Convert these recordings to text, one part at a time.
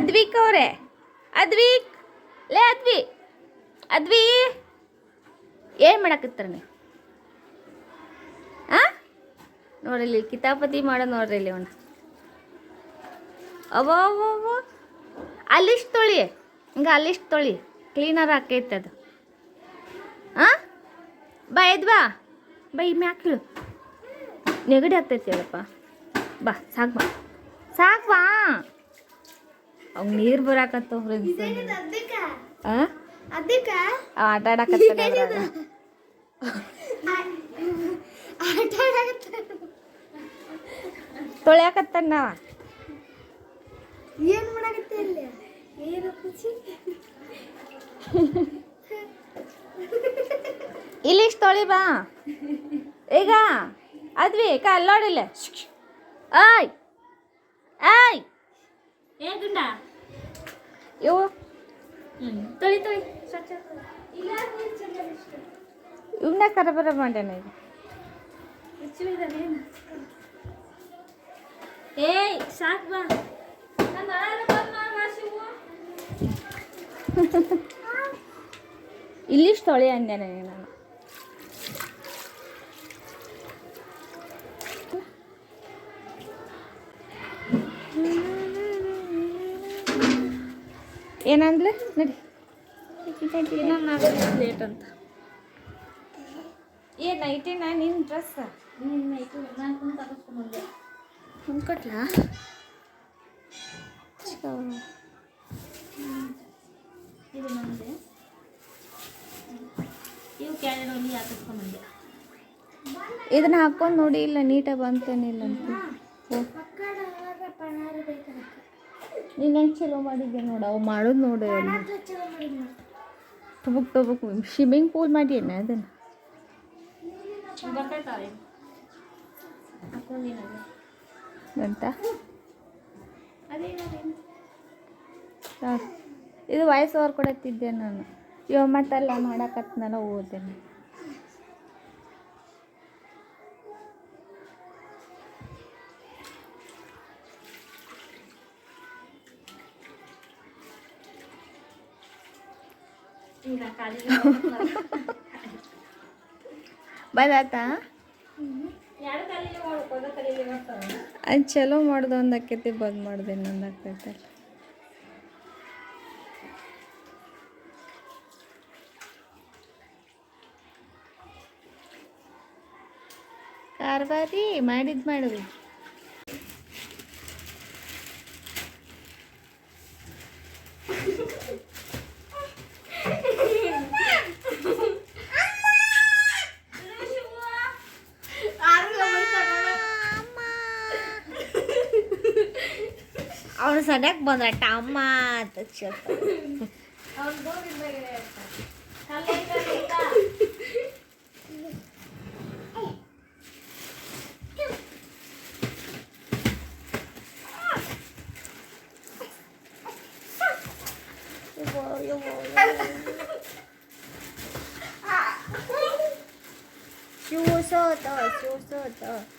ಅದ್ವಿಕ್ ಅವರೇ. ಅದ್ವಿಕ್. ಲೇ ಅದ್ವಿ. ಅದ್ವಿ. ಏನು ಮಾಡಕತ್ತರ ನೀವು? ಆ? ನೋಡ್ರಿ ಕಿತಾಪತಿ ಮಾಡೋ ನೋಡ್ರಿ ಇಲ್ಲಿ ಅವನ. ಅವೋ ಅಲ್ಲಿಷ್ಟು ತೊಳಿ. ಹಿಂಗೆ ಅಲ್ಲಿಷ್ಟು ತೊಳಿ. ಕ್ಲೀನರ್ ಹಾಕೈತೆ ಅದು. ಹಾಂ ಬಾ, ಎದ್ ಬಾ. ಮ್ಯಾಕ್ಳು ನೆಗಡಿ ಆಗ್ತೈತಿ ಅಲ್ಲಪ್ಪ ಬಾ, ಸಾಕು ಬಾ. ಸಾಕು ಬಾ. ಅವ್ನು ನೀರು ಬರಾಕತ್ತ ಫ್ರೆಂಡ್ಸ್ ಆಟ ಆಡಕತ್ತ ತೊಳ್ಯಾಕತ್ತಾನ ಏನ್ ಮಾಡಕತ್ತೆ ಇಲ್ಲಿ ಏನು ಇಲ್ಲಿ ತೊಳಿ ಬಾ. ಈಗ ಅದ್ವಿ ಕಲ್ಲೋಡಿಲ್ಲ ಆಯ್ ಆಯ್ ಏ ಗುಂಡ. ಇವು ತೊಳಿ ತೊಳಿ. ಸ್ವಚ್ಛ ಇವನ್ನ ಕರಬರ ಮಾಡ್ಯಾನ ಏಯ್ ಸಾಕ್ ಬಾ. ಇಲ್ಲಿಷ್ಟು ತೊಳಿ ಅಂದ್ಯಾನ ನಾನು. ಏನಂದ್ಲೆ? ನಡಿ. ಲೇಟ್ ಅಂತ ಏ ನೈಟಿನ ನಿನ್ನ ಡ್ರೆಸ್ ಹೊಂದ್ಕೊಟ್ಲಾ ಇದು ಇದನ್ನ ಹಾಕೊಂಡು ನೋಡಿ, ಇಲ್ಲ ನೀಟಾಗಿ ಬಂತೇನಿಲ್ಲ ಅಂತ. ನೀನು ಹೆಂಗೆ ಚಲೋ ಮಾಡಿದ್ದೆ ನೋಡು ಅವು ಮಾಡೋದು ನೋಡು. ಟೊಬಕ್ ಟೊಬಕ್ ಸ್ವಿಮ್ಮಿಂಗ್ ಪೂಲ್ ಮಾಡಿಯೇನ ಅದನ್ನು? ಎಂತ ಹಾಕೊಂಡಿನ ಅಂತ. ಇದು ವಯಸ್ಸು ಓವರ್ ಕೊಡತ್ತಿದ್ದೆ ನಾನು. ಇವಾಗ ಮಟ್ಟಲ್ಲ ಮಾಡಕತ್ನಲ್ಲ ಓದೇನೆ ಬದಾತ ಅದು ಚಲೋ ಮಾಡ್ದು ಒಂದು ಆಕೈತಿ ಬಂದ್ ಮಾಡ್ದೆ ಇನ್ನೊಂದು ಆಕೈತಲ್ಲ ಕಾರ್ಬಾರಿ ಮಾಡಿದ್ ಮಾಡು ಅವನು ಸದ್ಯಕ್ಕೆ ಬಂದ್ರಟ್ಟ ಅಮ್ಮ ಅಂತ ಹೇಳ್ತಾರೆ ಶಿವಸೋತ ಶಿವಸೋತ ಕೊಡೋದು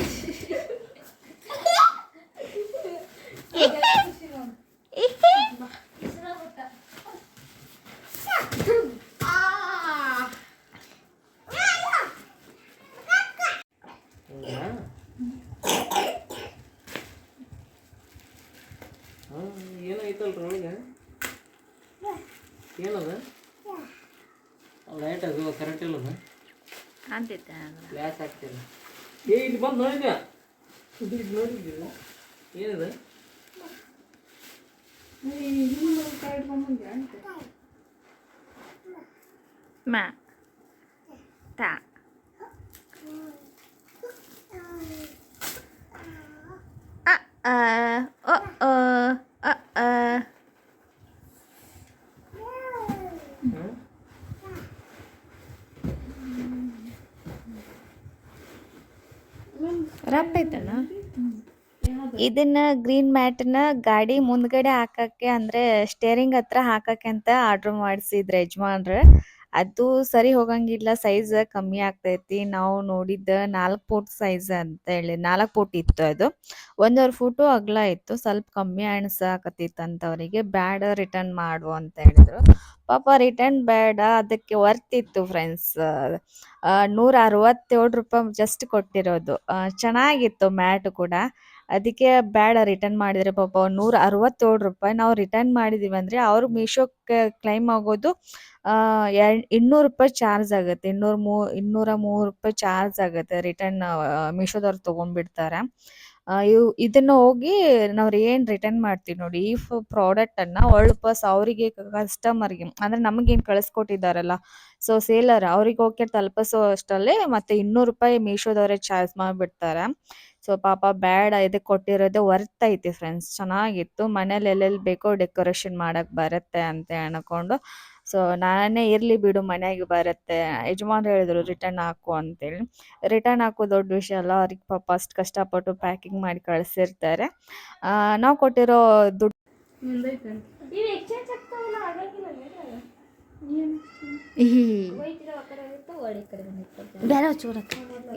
ಐತಲ್ರಿ ಒಳಗೆ? ಏನದ? ಲೈಟ್ ಅದು ಕರೆಕ್ಟ್ ಇಲ್ಲದ? ಗ್ಲಾಸ್ ಹಾಕ್ತಿಲ್ಲ ಏ ಇಲ್ಲಿ ಬಂದು ನೋಡಿದ್ಯಾ? ಇದು ಏನದ? ಮಾ ತಾ. ರಫ್ ಐತಣ್ಣ ಇದನ್ನ ಗ್ರೀನ್ ಮ್ಯಾಟ್ನ ಗಾಡಿ ಮುಂದ್ಗಡೆ ಹಾಕಕ್ಕೆ ಅಂದ್ರೆ ಸ್ಟೇರಿಂಗ್ ಹತ್ರ ಹಾಕಕ್ಕೆ ಅಂತ ಆರ್ಡರ್ ಮಾಡಿಸಿದ್ರ ಯಜಮಾನ್ರ. ಅದು ಸರಿ ಹೋಗಂಗಿಲ್ಲ ಸೈಜ್ ಕಮ್ಮಿ ಆಗ್ತೈತಿ. ನಾವು ನೋಡಿದ್ದ ನಾಲ್ಕು ಫೂಟ್ ಸೈಜ್ ಅಂತ ಹೇಳಿ, ನಾಲ್ಕು ಫೂಟ್ ಇತ್ತು ಅದು. ಒಂದೂವರೆ ಫೂಟು ಅಗಲ ಇತ್ತು. ಸ್ವಲ್ಪ ಕಮ್ಮಿ ಅನ್ಸಾಕತ್ತಿತ್ತು ಅಂತ ಅವರಿಗೆ ಬ್ಯಾಡ ರಿಟರ್ನ್ ಮಾಡು ಅಂತ ಹೇಳಿದ್ರು. ಪಾಪ ರಿಟರ್ನ್ ಬೇಡ ಅದಕ್ಕೆ ವರ್ತ್ ಇತ್ತು ಫ್ರೆಂಡ್ಸ್ ನೂರ ಅರವತ್ತೇಳು ರೂಪಾಯಿ ಜಸ್ಟ್ ಕೊಟ್ಟಿರೋದು. ಚೆನ್ನಾಗಿತ್ತು ಮ್ಯಾಟ್ ಕೂಡ. ಅದಕ್ಕೆ ಬೇಡ ರಿಟರ್ನ್ ಮಾಡಿದ್ರೆ ಪಾಪ ನೂರ ಅರವತ್ತೇಳು ರೂಪಾಯಿ ನಾವು ರಿಟರ್ನ್ ಮಾಡಿದೀವಿ ಅಂದ್ರೆ ಅವ್ರು ಮೀಶೋ ಕ್ಲೈಮ್ ಆಗೋದು ಇನ್ನೂರು ರೂಪಾಯಿ ಚಾರ್ಜ್ ಆಗುತ್ತೆ. ಇನ್ನೂರ ಮೂ, ಇನ್ನೂರ ಮೂರು ರೂಪಾಯಿ ಚಾರ್ಜ್ ಆಗುತ್ತೆ ರಿಟರ್ನ್ ಮೀಶೋದವ್ರು ತೊಗೊಂಡ್ಬಿಡ್ತಾರೆ. ಇವು, ಇದನ್ನ ಹೋಗಿ ನಾವು ಏನು ರಿಟರ್ನ್ ಮಾಡ್ತೀವಿ ನೋಡಿ, ಈ ಪ್ರಾಡಕ್ಟನ್ನು ಪಸ್ ಅವರಿಗೆ ಕಸ್ಟಮರ್ಗೆ ಅಂದರೆ ನಮಗೇನು ಕಳಿಸ್ಕೊಟ್ಟಿದ್ದಾರಲ್ಲ ಸೊ ಸೇಲರ್ ಅವ್ರಿಗೆ ಹೋಗಿ ತಲುಪಿಸೋ ಅಷ್ಟರಲ್ಲೇ ಮತ್ತೆ ಇನ್ನೂರು ರೂಪಾಯಿ ಮೀಶೋದವರೇ ಚಾರ್ಜ್ ಮಾಡಿಬಿಡ್ತಾರೆ. ಸೊ ಪಾಪ ಬೇಡ ಇದಕ್ಕೆ ಕೊಟ್ಟಿರೋದೇ ವರ್ತ್ ಐತಿ ಫ್ರೆಂಡ್ಸ್ ಚೆನ್ನಾಗಿತ್ತು. ಮನೇಲಿ ಎಲ್ಲೆಲ್ಲಿ ಬೇಕೋ ಡೆಕೋರೇಷನ್ ಮಾಡಕ್ಕೆ ಬರುತ್ತೆ ಅಂತ ಅನ್ಕೊಂಡು. ಸೊ ನಾನೇ ಇರಲಿ ಬಿಡು ಮನೆಗೆ ಬರುತ್ತೆ. ಯಜಮಾನ್ ಹೇಳಿದ್ರು ರಿಟರ್ನ್ ಹಾಕು ಅಂತೇಳಿ. ರಿಟರ್ನ್ ಹಾಕು ದೊಡ್ಡ ವಿಷಯ ಅಲ್ಲ ಅವ್ರಿಗೆ ಪಾಪ ಅಷ್ಟು ಕಷ್ಟಪಟ್ಟು ಪ್ಯಾಕಿಂಗ್ ಮಾಡಿ ಕಳಿಸಿರ್ತಾರೆ. ನಾವು ಕೊಟ್ಟಿರೋ ದುಡ್ಡು ಬೇರೆ ಚೂರ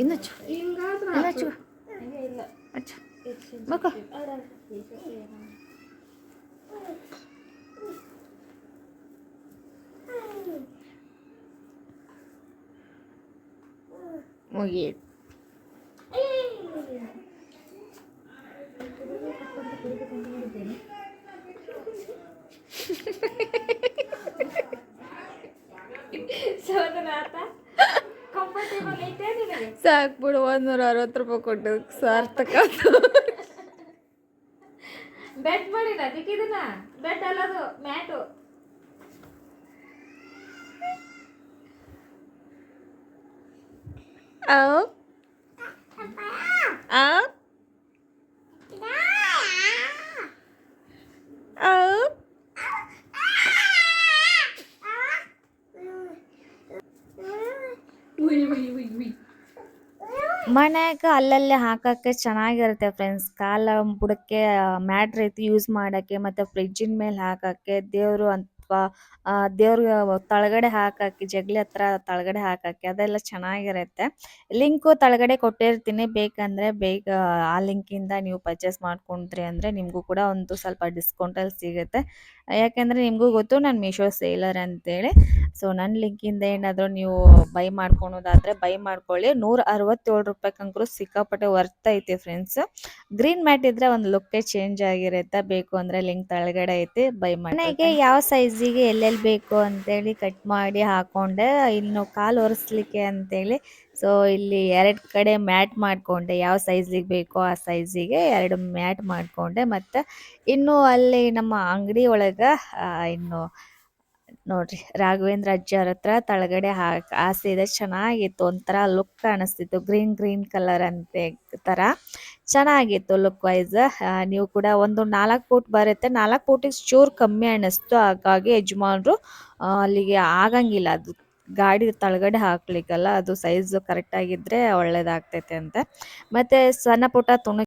ಇನ್ನು ಚೂರ ಚೂ ಹಂಗೆ ಇಲ್ಲ ಅಚ್ಚ ನಿನಗೆ ಒಂದ್ನೂರ ಅರವತ್ತು ರೂಪಾಯಿ ಕೊಟ್ಟು ಸಾರ್ಥಕ ಬೆಟ್ ಮಾಡಿದ ಅದಕ್ಕೆ ಇದನ್ನ ಬೆಟ್ ಅಲ್ಲದು ಮ್ಯಾಟು ಆ ಆ ಆ ಮನ್ಯಾಗ ಅಲ್ಲಲ್ಲೇ ಹಾಕಕ್ಕೆ ಚೆನ್ನಾಗಿರುತ್ತೆ ಫ್ರೆಂಡ್ಸ್ ಕಾಲ ಬುಡಕ್ಕೆ ಮ್ಯಾಟ್ ರೀತಿ ಯೂಸ್ ಮಾಡಕ್ಕೆ ಮತ್ತೆ ಫ್ರಿಜ್ಜಿನ ಮೇಲೆ ಹಾಕಕ್ಕೆ ದೇವರು ಅಥವಾ ದೇವ್ರ ತಳಗಡೆ ಹಾಕಾಕಿ, ಜಗಲಿ ಹತ್ರ ತಳಗಡೆ ಹಾಕಾಕಿ, ಅದೆಲ್ಲ ಚೆನ್ನಾಗಿರುತ್ತೆ. ಲಿಂಕು ತಳಗಡೆ ಕೊಟ್ಟಿರ್ತೀನಿ. ಬೇಕಂದ್ರೆ ಬೇಗ ಆ ಲಿಂಕಿಂದ ನೀವು ಪರ್ಚೇಸ್ ಮಾಡ್ಕೊಂಡ್ರಿ ಅಂದ್ರೆ ನಿಮಗೂ ಕೂಡ ಒಂದು ಸ್ವಲ್ಪ ಡಿಸ್ಕೌಂಟಲ್ಲಿ ಸಿಗುತ್ತೆ. ಯಾಕಂದ್ರೆ ನಿಮಗೂ ಗೊತ್ತು, ನಾನು ಮೀಶೋ ಸೇಲರ್ ಅಂತೇಳಿ. ಸೊ ನನ್ನ ಲಿಂಕಿಂದ ಏನಾದರೂ ನೀವು ಬೈ ಮಾಡ್ಕೊಳೋದಾದ್ರೆ ಬೈ ಮಾಡ್ಕೊಳ್ಳಿ. ನೂರ ಅರವತ್ತೇಳು ರೂಪಾಯಿಗಂಕರು ಸಿಕ್ಕಾಪಟ್ಟೆ ವರ್ತ್ ಐತಿ ಫ್ರೆಂಡ್ಸ್ ಗ್ರೀನ್ ಮ್ಯಾಟ್ ಇದ್ರೆ ಒಂದು ಲುಕ್ಕೇ ಚೇಂಜ್ ಆಗಿರುತ್ತೆ. ಬೇಕು ಅಂದ್ರೆ ಲಿಂಕ್ ತಳಗಡೆ ಐತಿ ಬೈ ಮಾಡಿ ಯಾವ ಯಾವ ಸೈಜಿಗೆ ಎಲ್ಲೆಲ್ಲಿ ಬೇಕು ಅಂತೇಳಿ ಕಟ್ ಮಾಡಿ ಹಾಕೊಂಡೆ. ಇನ್ನು ಕಾಲು ಒರೆಸ್ಲಿಕ್ಕೆ ಅಂತೇಳಿ ಸೊ ಇಲ್ಲಿ ಎರಡು ಕಡೆ ಮ್ಯಾಟ್ ಮಾಡಿಕೊಂಡೆ. ಯಾವ ಸೈಜಿಗೆ ಬೇಕೋ ಆ ಸೈಜಿಗೆ ಎರಡು ಮ್ಯಾಟ್ ಮಾಡಿಕೊಂಡೆ. ಮತ್ತು ಇನ್ನು ಅಲ್ಲಿ ನಮ್ಮ ಅಂಗಡಿ ಒಳಗೆ ಇನ್ನು ನೋಡ್ರಿ, ರಾಘವೇಂದ್ರ ಅಜ್ಜಾರ ಹತ್ರ ತಳಗಡೆ ಹಾಕ್ ಇದೆ ಚೆನ್ನಾಗಿತ್ತು. ಒಂಥರ ಲುಕ್ ಕಾಣಿಸ್ತಿತ್ತು. ಗ್ರೀನ್ ಗ್ರೀನ್ ಕಲರ್ ಅಂತೆ ಥರ ಚೆನ್ನಾಗಿತ್ತು ಲುಕ್ ವೈಸ್ ನೀವು ಕೂಡ ಒಂದು ನಾಲ್ಕು ಫೂಟ್ ಬರುತ್ತೆ. ನಾಲ್ಕು ಫೂಟಿಗೆ ಚೂರು ಕಮ್ಮಿ ಅನ್ನಿಸ್ತು. ಹಾಗಾಗಿ ಯಜಮಾನ್ರು ಅಲ್ಲಿಗೆ ಆಗಂಗಿಲ್ಲ. ಅದು ಗಾಡಿ ತಳಗಡೆ ಹಾಕ್ಲಿಕ್ಕಲ್ಲ, ಅದು ಸೈಜ್ ಕರೆಕ್ಟ್ ಆಗಿದ್ರೆ ಒಳ್ಳೇದಾಗ್ತೈತೆ ಅಂತ. ಮತ್ತೆ ಸಣ್ಣ ಪುಟ್ಟ ತುಣುಕ್